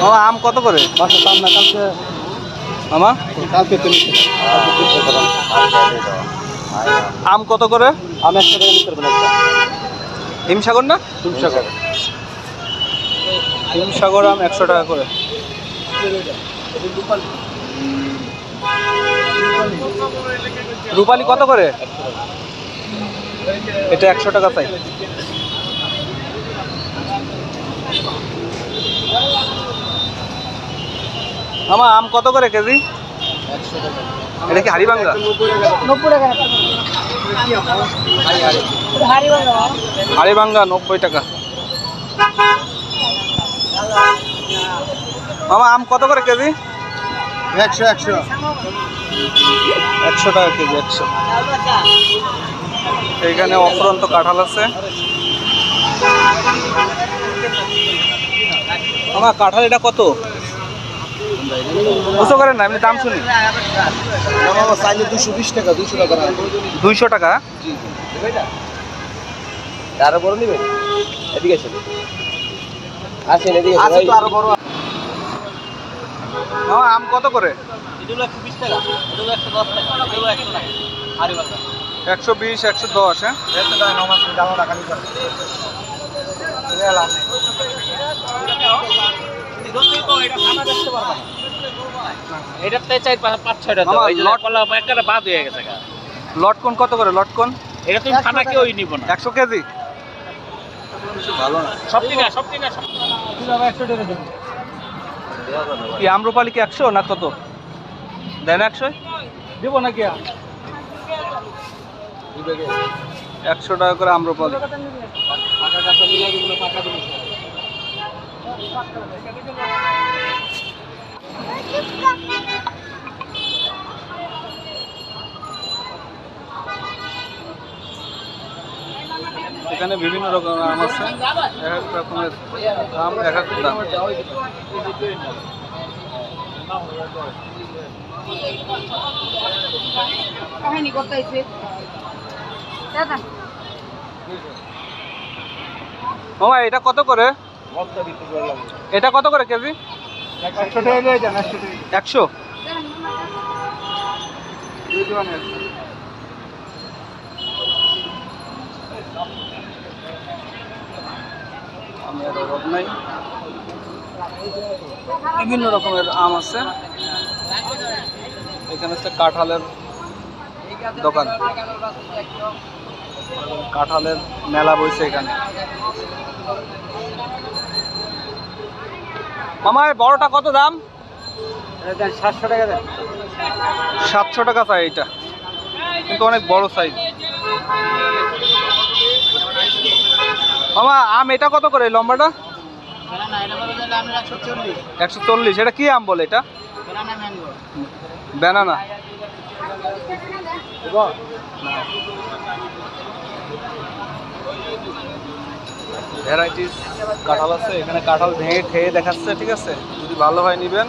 মামা আম কত করে? বাসা দাম না কালকে মামা? কালকে টাকা আম কত করে? আমি একশো টাকা নিতে পারবেন হিমসাগর না? হিমসাগর। হিমসাগর আম একশো টাকা করে। রূপালি কত করে? এটা একশো টাকা চাই মামা আম কত করে কেজি? এটা কি হারি বাংলা নব্বই টাকা। মামা আম কত করে কেজি? একশো একশো। একশো টাকা কেজি একশো। এইখানে অফুরন্ত কাঁঠাল আছে। আমার কাঁঠাল এটা কত? বুঝতে পারেন না আমি দাম শুনি। চাইলে দুশো বিশ টাকা দুশো টাকা দুইশো টাকা? আরও বড় নেবেন এদিকে আসেন আসেন এদিকে তো আরও বড় আম কত করে একশো বিশ একশো দশ হ্যাঁ এটাতে চাই পাঁচ ছয়টা মামা, দাও এই যে লট- কলা একটা বাদ হয়ে গেছে গা। লটকন কত করে? লটকন? এটা তুমি খানা কেউই নিব না। একশো কেজি? ভালো না। সব দিন সব দিন সব কি আম্রপালি কি একশো না কত? দেন একশো? দিব নাকি একশো টাকা করে আম্রপালি। এখানে বিভিন্ন রকমের আম আছে এক এক রকমের আম এক এক দাম। কাহিনী করতেছে। মামা এটা কত করে? এটা কত করে কেজি? একশো টাকা একশো টাকা একশো আমের অভাব নাই। বিভিন্ন রকমের আম আছে। এখানে হচ্ছে কাঁঠালের দোকান। কাঁঠালের মেলা বইছে এখানে। মামা এই বড়টা কত দাম? সাতশো টাকা দেন। সাতশো টাকা চাই এটা। কিন্তু অনেক বড় সাইজ মামা, আম এটা কত করে? লম্বাটা? একশো চল্লিশ। এটা কি আম বলে এটা? ব্যানানা ভ্যারাইটিস কাঁঠাল আছে, এখানে কাঁঠাল ভেঙে খেয়ে দেখাচ্ছে, ঠিক আছে? যদি ভালো হয় নেবেন।